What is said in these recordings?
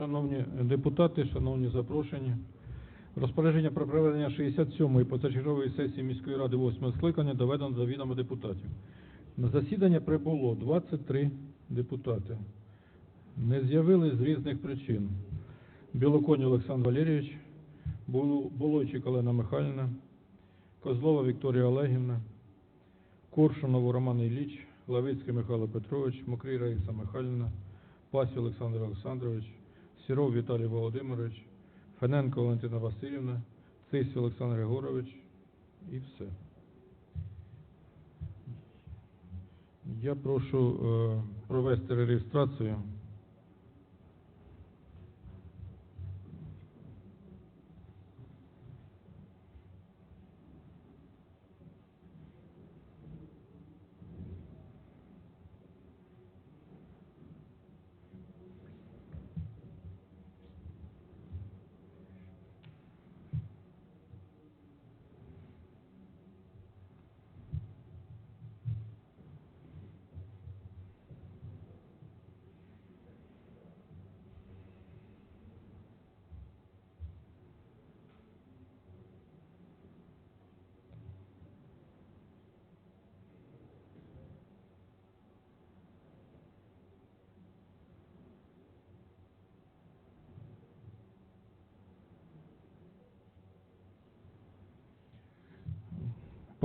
Шановні депутати, шановні запрошені, розпорядження про проведення 67-ї позачергової сесії міської ради 8 скликання доведено до відома депутатів. На засідання прибуло 23 депутати. Не з'явились з різних причин. Білоконь Олександр Валерійович, Булойчик Олена Михайлівна, Козлова Вікторія Олегівна, Коршунов Роман Ілліч, Лавицький Михайло Петрович, Мокрий Раїса Михайлівна, Пасі Олександр Олександрович, Сіров Віталій Володимирович, Фененко Валентина Васильівна, Цись Олександр Григорович і все. Я прошу е, провести реєстрацію.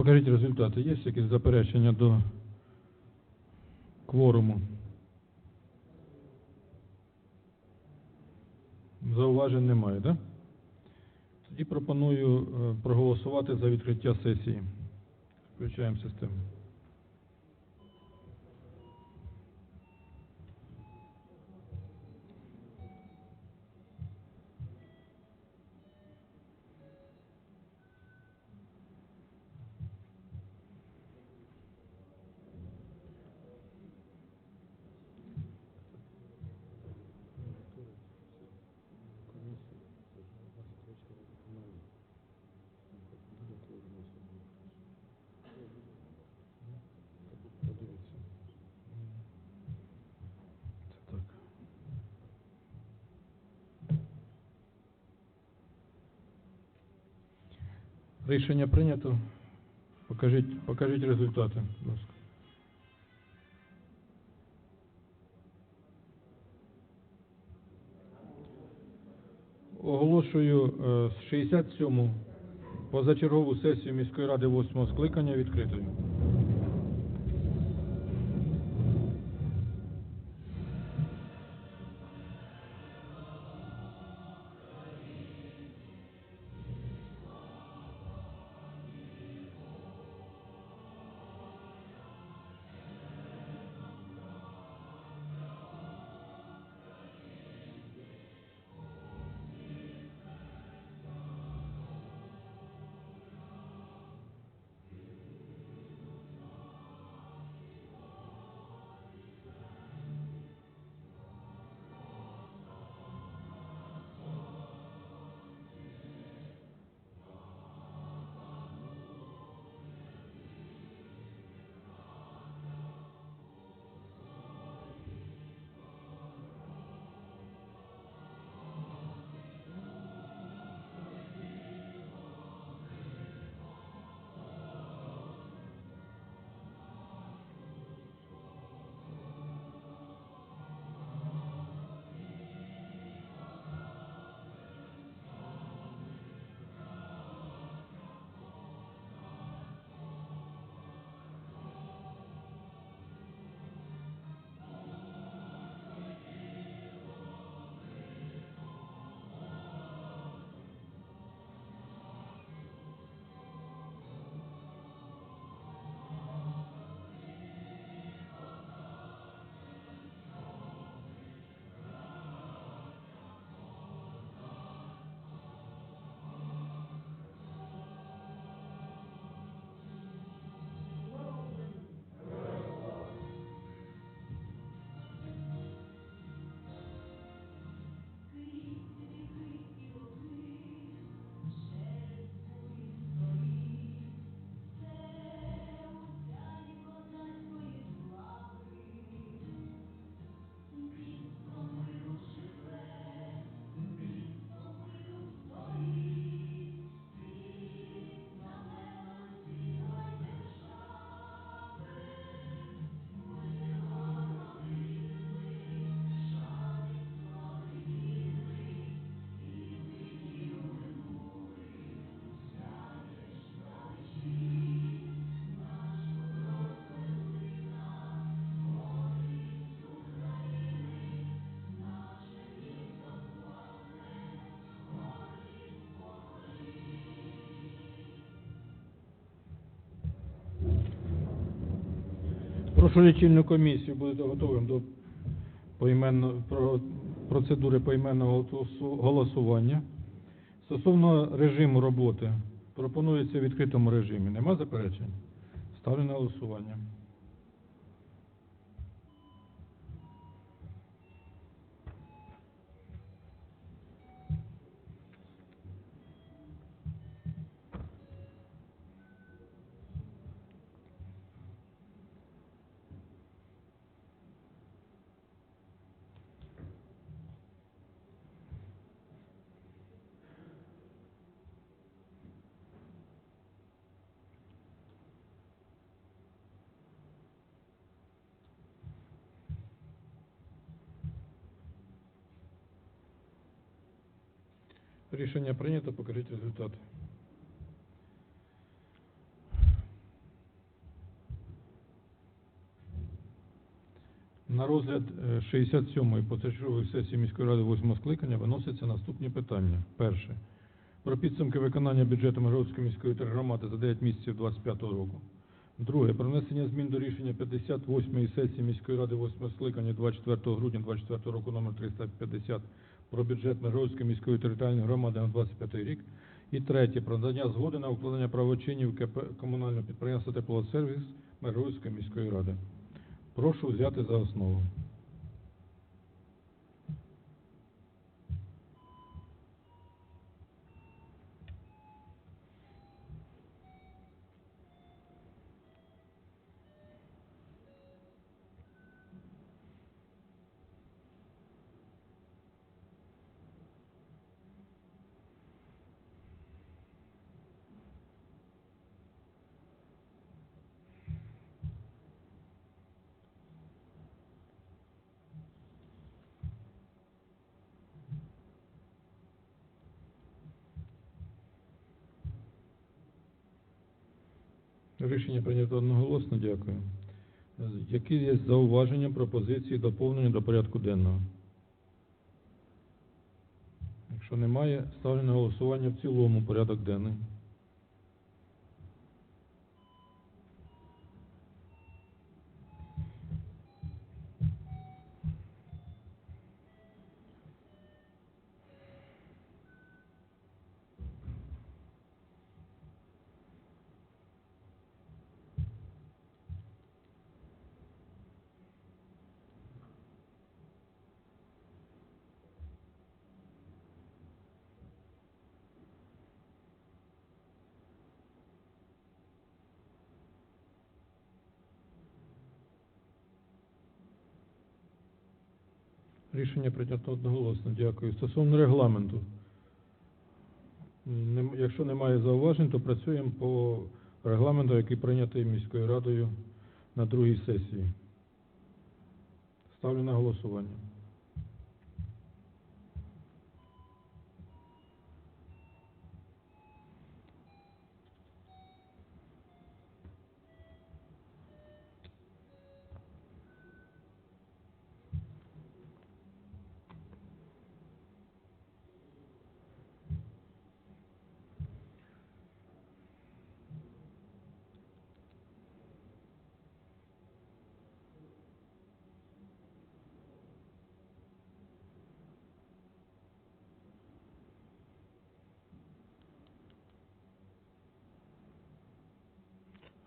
Покажіть результати. Є якісь заперечення до кворуму? Зауважень немає, так? Тоді пропоную е, проголосувати за відкриття сесії. Включаємо систему. Рішення прийнято. Покажіть, покажіть результати, будь ласка. Оголошую е, 67-му позачергову сесію міської ради 8 скликання відкритою. Прошу лічильну комісію будете готовим до поіменно, про, процедури поіменного голосування. Стосовно режиму роботи, пропонується в відкритому режимі. Нема заперечень? Ставлю на голосування. Рішення прийнято, покажіть результат. На розгляд е, 67-ї позачергової сесії міської ради 8 скликання виносяться наступні питання. Перше. Про підсумки виконання бюджету Миргородської міської тергромади за 9 місяців 2025 року. Друге. Про внесення змін до рішення 58-ї сесії міської ради 8 скликання 24 грудня 2024 року номер 350 про бюджет Миргородської міської територіальної громади на 25 рік. І третє. Про надання згоди на укладення правочинів КП комунального підприємства Теплосервіс Миргородської міської ради. Прошу взяти за основу. Рішення прийнято одноголосно. Дякую. Які є зауваження, пропозиції, доповнення до порядку денного? Якщо немає, ставлю на голосування в цілому порядок денний. Рішення прийнято одноголосно. Дякую. Стосовно регламенту. Якщо немає зауважень, то працюємо по регламенту, який прийнятий міською радою на другій сесії. Ставлю на голосування.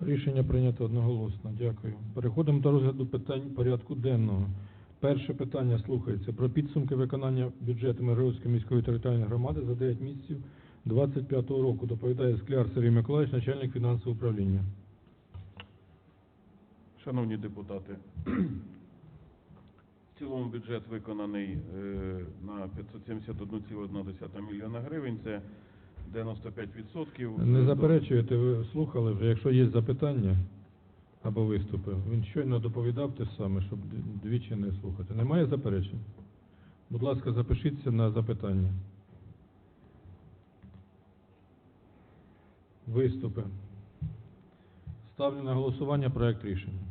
Рішення прийнято одноголосно. Дякую. Переходимо до розгляду питань порядку денного. Перше питання слухається про підсумки виконання бюджету Миргородської міської територіальної громади за 9 місяців 2025 року. Доповідає Скляр Сергій Миколаївич, начальник фінансового управління. Шановні депутати, в цілому бюджет виконаний е, на 571,1 мільйона гривень. Це 95%. Не заперечуєте, ви слухали вже. Якщо є запитання або виступи, він щойно доповідав те саме, щоб двічі не слухати. Немає заперечень? Будь ласка, запишіться на запитання. Виступи. Ставлю на голосування проект рішення.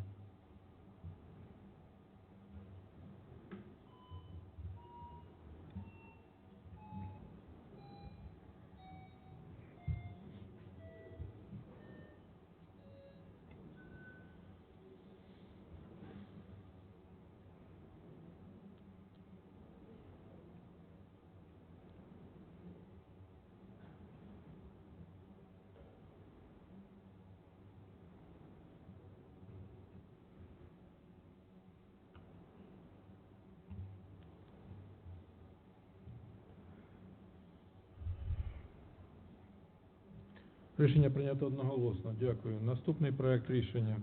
Рішення прийнято одноголосно. Дякую. Наступний проект рішення.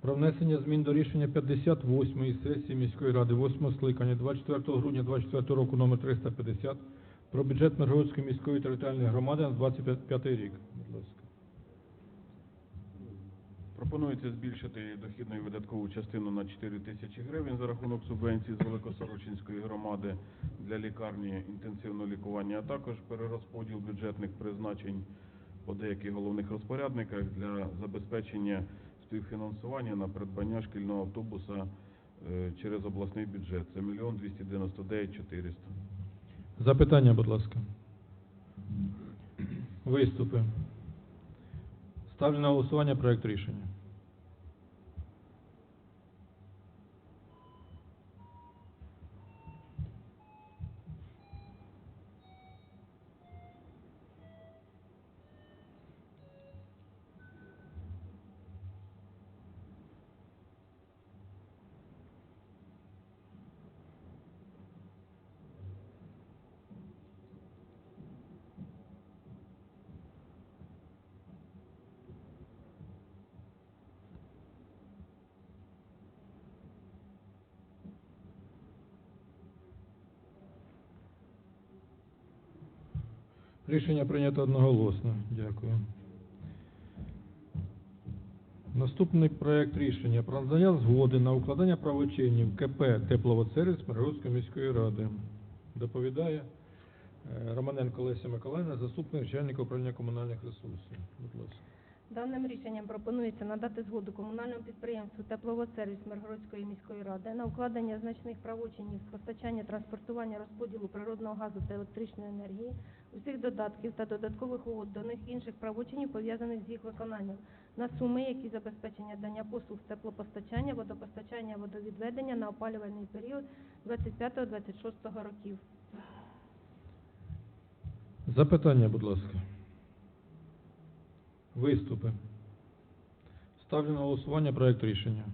Про внесення змін до рішення 58-ї сесії міської ради 8 скликання 24 грудня 24 року номер 350 про бюджет Миргородської міської територіальної громади на 25 рік. Будь ласка. Пропонується збільшити дохідну і видаткову частину на 4 тисячі гривень за рахунок субвенції з Великосорочинської громади для лікарні інтенсивного лікування, а також перерозподіл бюджетних призначень по деяких головних розпорядниках для забезпечення співфінансування на придбання шкільного автобуса е, через обласний бюджет. Це мільйон 299 400. Запитання, будь ласка. Виступи. Ставлю на голосування проект рішення. Рішення прийнято одноголосно. Дякую. Наступний проект рішення про надання згоди на укладання правочинів КП «Тепловодсервіс» Миргородської міської ради. Доповідає е, Романенко Леся Миколаївна, заступник начальника управління комунальних ресурсів. Будь ласка. Даним рішенням пропонується надати згоду комунальному підприємству «Тепловодсервіс» Миргородської міської ради на укладення значних правочинів з постачання, транспортування, розподілу природного газу та електричної енергії, усіх додатків та додаткових угод до них інших правочинів, пов'язаних з їх виконанням, на суми, які забезпечення дання послуг теплопостачання, водопостачання, водовідведення на опалювальний період 25-26 років. Запитання, будь ласка. Виступи. Ставлю на голосування проект рішення.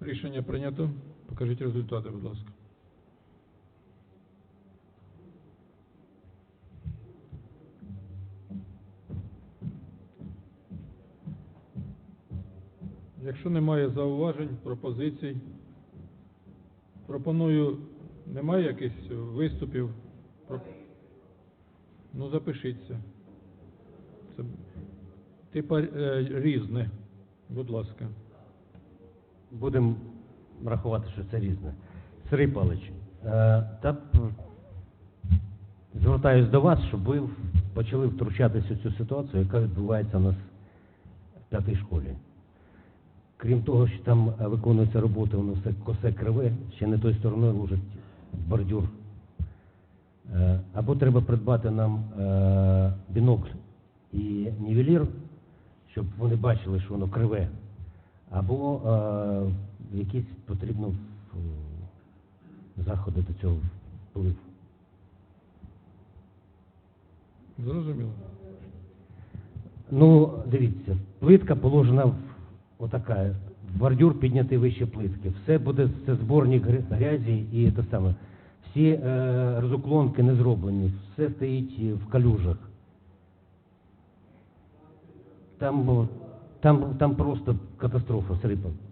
Рішення прийнято. Покажіть результати, будь ласка. Якщо немає зауважень, пропозицій, пропоную, немає якихось виступів? Про- Ну, запишіться. Це типа е, різне, будь ласка. Будемо рахувати, що це різне. Сергій Павлович, е, та звертаюсь до вас, щоб ви почали втручатися в цю ситуацію, яка відбувається у нас в п'ятій школі. Крім того, що там виконується робота, воно все косе криве, ще не тою стороною ложить бордюр. Е, Або треба придбати нам е, бінокль і нівелір, щоб вони бачили, що воно криве або е, якісь потрібно е, заходи до цього вплив. Зрозуміло. Ну, дивіться, плитка положена в отака, бордюр піднятий вище плитки. Все буде це зборник грязі і те саме. Всі е, розуклонки не зроблені, все стоїть е, в калюжах. Там, там, там просто катастрофа, Сергій Павлович.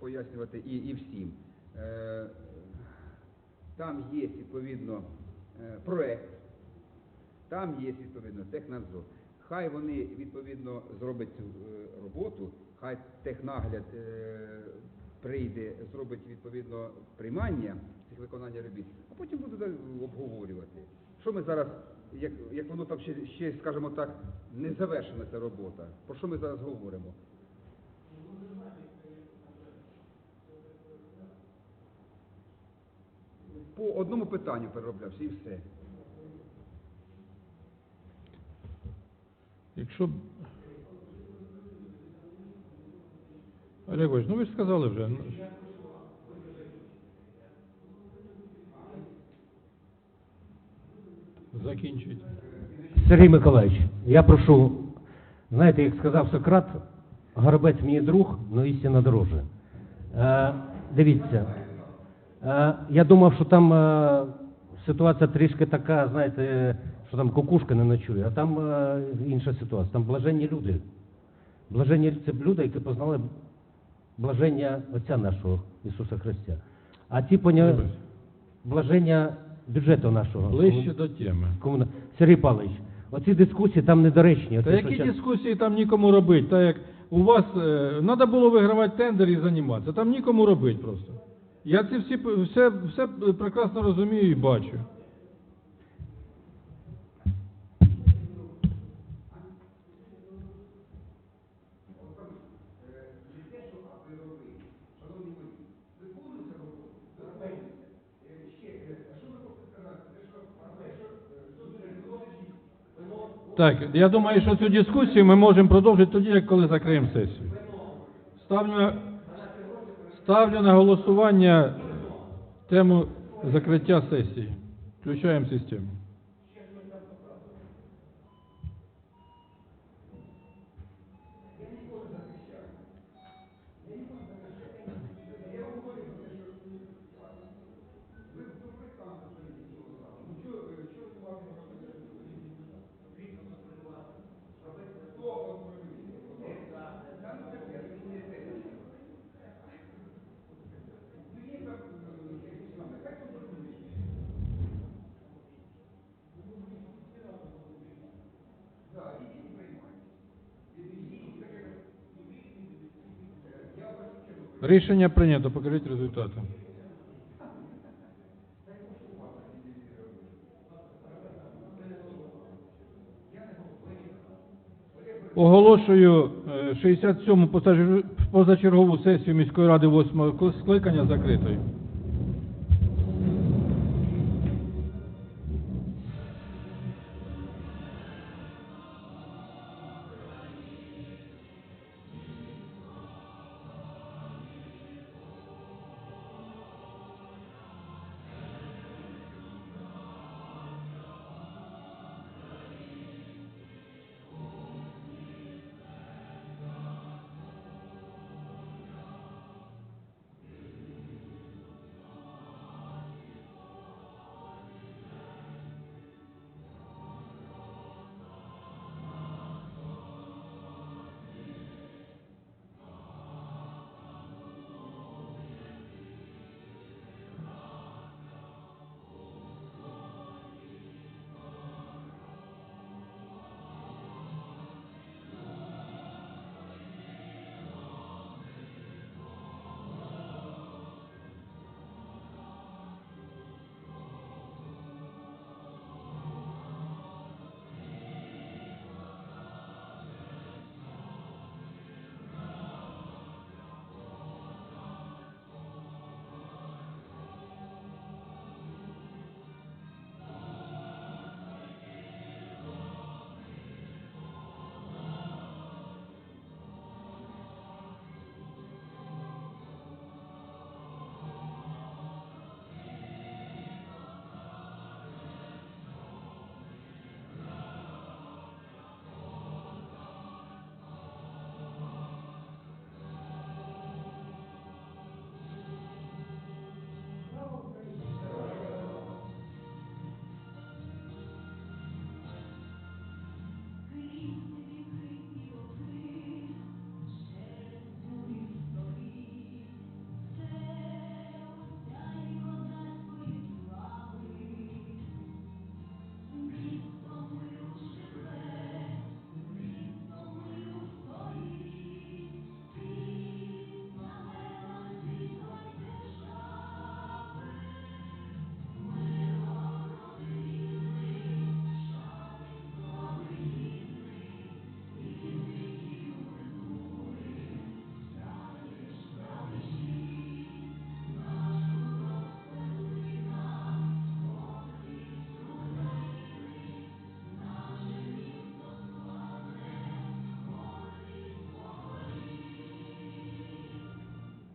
пояснювати і, і всім. Е, там є відповідно е, проект, там є відповідно технадзор. Хай вони відповідно зроблять цю е, роботу, хай технагляд е, прийде, зробить відповідно приймання цих виконання робіт, а потім буде обговорювати. Що ми зараз, як, як воно там ще, ще, скажімо так, не завершена ця робота, про що ми зараз говоримо? По одному питанню перероблявся і все. Якщо Олег Ігорович, ну ви ж сказали вже. ну. Закінчуйте. Сергій Миколаївич, я прошу, знаєте, як сказав Сократ, горобець мені друг, но істина дороже. Е, дивіться, е, я думав, що там е, ситуація трішки така, знаєте, що там кукушка не ночує, а там е, інша ситуація. Там блаженні люди. Блаженні це люди, які познали блаження Отця нашого Ісуса Христа. А ті поняли блаження бюджету нашого. Ближче до теми. Комуна... Сергій Павлович, оці дискусії там недоречні. Та Оце, що які щас- дискусії там нікому робити? Та як у вас треба було вигравати тендер і займатися. Там нікому робити просто. Я це всі п- все, все прекрасно розумію і бачу. Так, я думаю, що цю дискусію ми можемо продовжити тоді, як коли закриємо сесію. Ставлю, ставлю на голосування тему закриття сесії. Включаємо систему. Рішення прийнято. Покажіть результати. Оголошую е, 67-му позачергову сесію міської ради 8 скликання закритою.